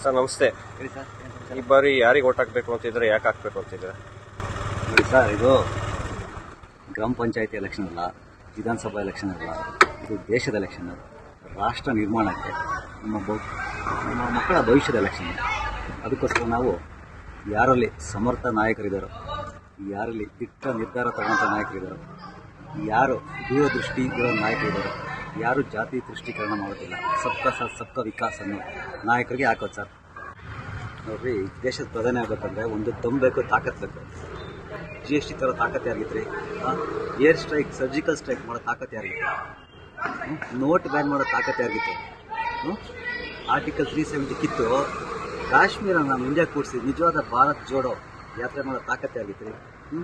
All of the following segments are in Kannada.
ಸರ್ ನಮಸ್ತೆ. ಈ ಬಾರಿ ಯಾರಿಗೆ ಓಟ್ ಹಾಕ್ಬೇಕು ಅಂತಿದ್ರೆ ಯಾಕೆ ಹಾಕ್ಬೇಕು ಅಂತಿದ್ರೆ ನೋಡಿ ಸರ್ ಇದು ಗ್ರಾಮ ಪಂಚಾಯತಿ ಎಲೆಕ್ಷನ್ ಅಲ್ಲ ವಿಧಾನಸಭಾ ಎಲೆಕ್ಷನ್ ಅಲ್ಲ ಇದು ದೇಶದ ಎಲೆಕ್ಷನ್ ರಾಷ್ಟ್ರ ನಿರ್ಮಾಣಕ್ಕೆ ನಮ್ಮ ನಮ್ಮ ಮಕ್ಕಳ ಭವಿಷ್ಯದ ಎಲೆಕ್ಷನ್ ಅದಕ್ಕೋಸ್ಕರ ನಾವು ಯಾರಲ್ಲಿ ಸಮರ್ಥ ನಾಯಕರಿದ್ದಾರೋ ಯಾರಲ್ಲಿ ದಿಟ್ಟ ನಿರ್ಧಾರ ತಗೊಂಥ ನಾಯಕರಿದ್ದಾರೋ ಯಾರು ದೂರದೃಷ್ಟಿ ಇರೋ ನಾಯಕರಿದ್ದಾರೋ ಯಾರು ಜಾತಿ ದೃಷ್ಟೀಕರಣ ಮಾಡೋದಿಲ್ಲ ಸಬ್ಕ ಸಪ್ತ ಸಬ್ಕ ಅನ್ನೋ ನಾಯಕರಿಗೆ ಹಾಕೋದು ಸರ್. ನೋಡ್ರಿ ದೇಶದ ಪ್ರಧಾನಿ ಆಗ್ಬೇಕಂದ್ರೆ ಒಂದು ದಮ್ ಬೇಕು, ತಾಕತ್ ಬೇಕು. ಜಿ ಎಸ್ ಟಿ ಥರ ತಾಕತ್ ಯಾರಿಗಿತ್ರಿ ಏರ್ ಸ್ಟ್ರೈಕ್ ಸರ್ಜಿಕಲ್ ಸ್ಟ್ರೈಕ್ ಮಾಡೋ ತಾಕತ್ ಯಾರಿಗಿತ್ತು ನೋಟ್ ಬ್ಯಾನ್ ಮಾಡೋ ತಾಕತ್ ಯಾರಿಗಿತ್ತು ಆರ್ಟಿಕಲ್ ತ್ರೀ ಸೆವೆಂಟಿ ಕಿತ್ತು, ಕಾಶ್ಮೀರ ನಮ್ಮ ಇಂಡಿಯಾ ಕೂಡಿಸಿ ನಿಜವಾದ ಭಾರತ್ ಜೋಡೋ ಯಾತ್ರೆ ಮಾಡೋ ತಾಕತ್ ಹ್ಞೂ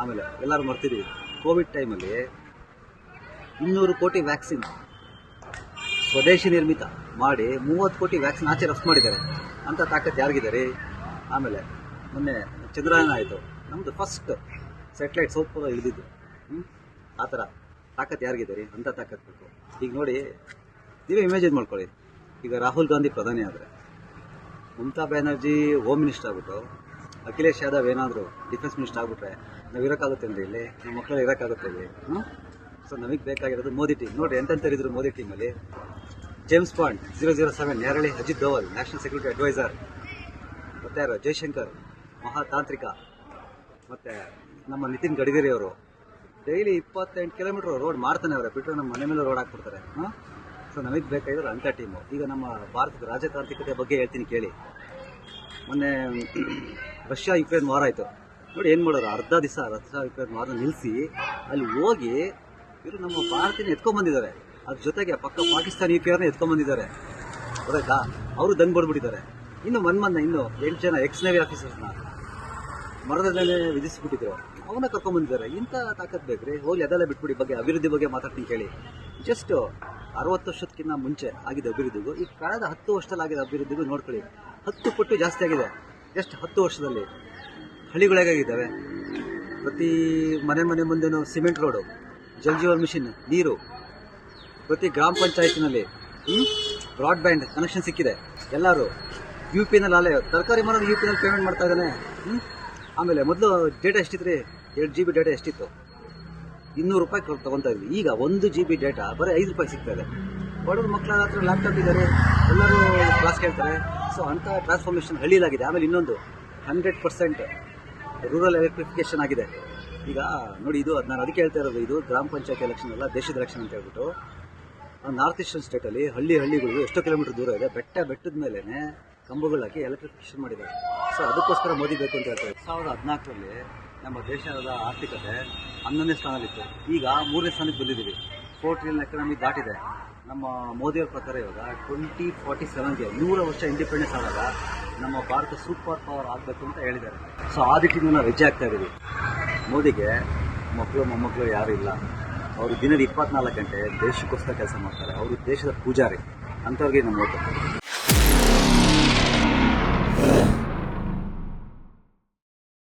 ಆಮೇಲೆ ಎಲ್ಲರೂ ಮರ್ತಿದ್ದೀವಿ. ಕೋವಿಡ್ ಟೈಮಲ್ಲಿ ಇನ್ನೂರು ಕೋಟಿ ವ್ಯಾಕ್ಸಿನ್. ಸ್ವದೇಶಿ ನಿರ್ಮಿತ ಮಾಡಿ ಮೂವತ್ತು ಕೋಟಿ ವ್ಯಾಕ್ಸಿನ್ ಆಚೆ ರಫ್ತು ಮಾಡಿದ್ದಾರೆ. ಅಂತ ತಾಕತ್ತು ಯಾರಿಗಿದ್ದಾರೆ ಆಮೇಲೆ ಮೊನ್ನೆ ಚಂದ್ರಯಾನ ಆಯಿತು. ನಮ್ಮದು ಫಸ್ಟ್ ಸ್ಯಾಟಲೈಟ್ ಸೋಪ್ ಇಳಿದಿದ್ದು ಆ ಥರ ತಾಕತ್ತು ಯಾರಿಗಿದ್ದಾರೆ ಅಂತ ತಾಕತ್ತು ಬೇಕು. ಈಗ ನೋಡಿ, ನೀವೇ ಇಮೇಜಿನ್ ಮಾಡ್ಕೊಳ್ಳಿ. ಈಗ ರಾಹುಲ್ ಗಾಂಧಿ ಪ್ರಧಾನಿ ಆದರೆ, ಮಮತಾ ಬ್ಯಾನರ್ಜಿ ಹೋಮ್ ಮಿನಿಸ್ಟರ್ ಆಗ್ಬಿಟ್ಟು, ಅಖಿಲೇಶ್ ಯಾದವ್ ಏನಾದರೂ ಡಿಫೆನ್ಸ್ ಮಿನಿಸ್ಟರ್ ಆಗ್ಬಿಟ್ರೆ ನಾವು ಇರೋಕ್ಕಾಗುತ್ತೆ ಅಂದ್ರೆ ಇಲ್ಲಿ? ನಮ್ಮ ಮಕ್ಕಳು ಇರೋಕ್ಕಾಗುತ್ತೆ ಇಲ್ಲಿ ಹ್ಞೂ ಸೊ ನಮಗೆ ಬೇಕಾಗಿರೋದು ಮೋದಿ ಟೀಮ್ ನೋಡ್ರಿ ಇದ್ರು ಮೋದಿ ಟೀಮಲ್ಲಿ James Bond zero zero seven ನೇರಳಿ Ajit Doval national security advisor ಮತ್ತೆ ಯಾರು? ಜೈಶಂಕರ್, ಮಹಾತಾಂತ್ರಿಕ. ಮತ್ತೆ ನಮ್ಮ ನಿತಿನ್ ಗಡ್ಕರಿ ಅವರು. ಡೈಲಿ ಇಪ್ಪತ್ತೆಂಟು ಕಿಲೋಮೀಟರ್ ರೋಡ್ ಮಾಡ್ತಾನೆ ಅವರೇ. ಬಿಟ್ಟರೆ ನಮ್ಮ ಮನೆ ಮೇಲೆ ರೋಡ್ ಹಾಕ್ಬಿಡ್ತಾರೆ. ಹಾಂ? ಸೊ ನಮಗೆ ಬೇಕಾಗಿರೋ ಅಂಥ ಟೀಮು ಈಗ ನಮ್ಮ ಭಾರತದ ರಾಜತಾಂತ್ರಿಕತೆ ಬಗ್ಗೆ ಹೇಳ್ತೀನಿ ಕೇಳಿ. ಮೊನ್ನೆ ರಷ್ಯಾ ಯುಕ್ರೇನ್ ವಾರ ಆಯಿತು. ನೋಡಿ ಏನು ಮಾಡೋರು? ಅರ್ಧ ದಿವಸ ರಷ್ಯಾ ಯುಕ್ರೇನ್ ವಾರ ನಿಲ್ಲಿಸಿ ಅಲ್ಲಿ ಹೋಗಿ ಇವರು ನಮ್ಮ ಭಾರತೀಯ ಎತ್ಕೊಂಡ್ಬಂದಿದ್ದಾರೆ ಅದ್ರ ಜೊತೆಗೆ ಪಕ್ಕ ಪಾಕಿಸ್ತಾನ ಯುಪಿಯರ್ನ ಎತ್ಕೊಂಡ್ಬಂದಿದ್ದಾರೆ ಗೊತ್ತಾಯ್ತಾ? ಅವರು ದಂಗ್ ಬಡ್ಬಿಟ್ಟಿದ್ದಾರೆ ಇನ್ನು ಮನ್ಮನ್ನ ಇನ್ನು ಎಂಟು ಜನ ಎಕ್ಸ್ ನೇವಿ ಆಫೀಸರ್ಸ್ನ ಮರದ ಮೇಲೆ ವಿಧಿಸ್ಬಿಟ್ಟಿದ್ರು. ಅವನ್ನ ಕರ್ಕೊಂಡ್ಬಂದಿದ್ದಾರೆ ಇಂಥ ತಾಕತ್ ಬೇಕ್ರಿ? ಹೋಗಿ ಅದೆಲ್ಲ ಬಿಟ್ಬಿಡಿ, ಬಗ್ಗೆ ಅಭಿವೃದ್ಧಿ ಬಗ್ಗೆ ಮಾತಾಡ್ತೀನಿ ಕೇಳಿ. ಜಸ್ಟ್ ಅರವತ್ತು ವರ್ಷಕ್ಕಿಂತ ಮುಂಚೆ ಆಗಿದೆ ಅಭಿವೃದ್ಧಿಗೂ, ಈ ಕಳೆದ ಹತ್ತು ವರ್ಷದಲ್ಲಿ ಆಗಿದೆ ಅಭಿವೃದ್ಧಿಗೂ ನೋಡ್ಕೊಳ್ಳಿ. ಹತ್ತು ಪಟ್ಟು ಜಾಸ್ತಿ ಆಗಿದೆ. ಎಷ್ಟು ಹತ್ತು ವರ್ಷದಲ್ಲಿ. ಹಳ್ಳಿಗಳಾಗಿದ್ದಾವೆ ಪ್ರತಿ ಮನೆ ಮನೆ ಮುಂದೆನೂ cement road. Jal Jeevan mission, ನೀರು. ಪ್ರತಿ ಗ್ರಾಮ ಪಂಚಾಯತಿನಲ್ಲಿ ಬ್ರಾಡ್ಬ್ಯಾಂಡ್ ಕನೆಕ್ಷನ್ ಸಿಕ್ಕಿದೆ. ಎಲ್ಲರೂ ಯು ಪಿ ನಲ್ಲಿ ಅಲ್ಲೇ, ತರಕಾರಿ ಮಾರೋದು ಯು ಪಿನಲ್ಲಿ ಪೇಮೆಂಟ್ ಮಾಡ್ತಾ ಇದ್ದಾನೆ. ಆಮೇಲೆ ಮೊದಲು ಡೇಟಾ ಎಷ್ಟಿತ್ತು ಎರಡು ಜಿ ಬಿ ಡೇಟಾ ಎಷ್ಟಿತ್ತು? ಇನ್ನೂರು ರೂಪಾಯಿ ತಗೊಂತಾ ಇದ್ವಿ. ಈಗ ಒಂದು ಜಿ ಬಿ ಡೇಟಾ ಬರೀ ಐದು ರೂಪಾಯಿ ಸಿಗ್ತಾ ಇದೆ. ಬಡವ್ರ ಮಕ್ಕಳ ಹತ್ರ ಲ್ಯಾಪ್ಟಾಪ್ ಇದ್ದಾರೆ. ಎಲ್ಲರೂ ಕ್ಲಾಸ್ ಕೇಳ್ತಾರೆ. ಸೊ ಅಂಥ ಟ್ರಾನ್ಸ್ಫಾರ್ಮೇಷನ್ ಹಳ್ಳಿಲಾಗಿದೆ. ಆಮೇಲೆ ಇನ್ನೊಂದು ಹಂಡ್ರೆಡ್ ಪರ್ಸೆಂಟ್ ರೂರಲ್ ಎಲೆಕ್ಟ್ರಿಫಿಕೇಶನ್ ಆಗಿದೆ. ಈಗ, ನೋಡಿ, ಇದು ನಾನು ಅದಕ್ಕೆ ಹೇಳ್ತಾ ಇರೋದು, ಇದು ಗ್ರಾಮ ಪಂಚಾಯತ್ ಎಲೆಕ್ಷನ್ ಅಲ್ಲ, ದೇಶದ ಎಲೆಕ್ಷನ್ ಅಂತ ಹೇಳ್ಬಿಟ್ಟು. ನಾರ್ತ್ ಈಸ್ಟರ್ನ್ ಸ್ಟೇಟಲ್ಲಿ ಹಳ್ಳಿ ಹಳ್ಳಿಗಳು ಎಷ್ಟೋ ಕಿಲೋಮೀಟರ್ ದೂರ ಇದೆ, ಬೆಟ್ಟ ಬೆಟ್ಟದ ಮೇಲೆ ಕಂಬಗಳಾಕಿ ಎಲೆಕ್ಟ್ರಿಫಿಕೇಶನ್ ಮಾಡಿದ್ದಾರೆ. ಸೊ ಅದಕ್ಕೋಸ್ಕರ ಮೋದಿ ಬೇಕು ಅಂತ ಹೇಳ್ತಾರೆ ಸಾವಿರದ ಹದಿನಾಲ್ಕರಲ್ಲಿ ನಮ್ಮ ದೇಶದ ಆರ್ಥಿಕತೆ ಹನ್ನೊಂದನೇ ಸ್ಥಾನದಲ್ಲಿತ್ತು. ಈಗ ಮೂರನೇ ಸ್ಥಾನಕ್ಕೆ ಬಂದಿದ್ದೀವಿ. ಫೋರ್ ಟ್ರಿಲಿಯನ್ ಎಕನಾಮಿ ದಾಟಿದೆ. ನಮ್ಮ ಮೋದಿಯವರ ಪ್ರಕಾರ ಇವಾಗ ಟ್ವೆಂಟಿ ಫಾರ್ಟಿ ಸೆವೆನ್ಗೆ ನೂರ ವರ್ಷ ಇಂಡಿಪೆಂಡೆನ್ಸ್ ಆದಾಗ ನಮ್ಮ ಭಾರತ ಸೂಪರ್ ಪವರ್ ಆಗಬೇಕು ಅಂತ ಹೇಳಿದ್ದಾರೆ. ಸೊ ಆ ದಿಟ್ಟಿನ ನಾವು ಹೆಜ್ಜೆ ಆಗ್ತಾ ಇದ್ದೀವಿ. ಮೋದಿಗೆ ಮಕ್ಕಳು, ಮೊಮ್ಮಕ್ಕಳು ಯಾರು ಇಲ್ಲ. ಅವರು ದಿನದ ಇಪ್ಪತ್ನಾಲ್ಕು ಗಂಟೆ ದೇಶಕ್ಕೋಸ್ಕರ ಕೆಲಸ ಮಾಡ್ತಾರೆ. ಅವರು ದೇಶದ ಪೂಜಾರಿ. ಅಂಥವ್ರಿಗೆ ನಮ್ಮ ಓಟು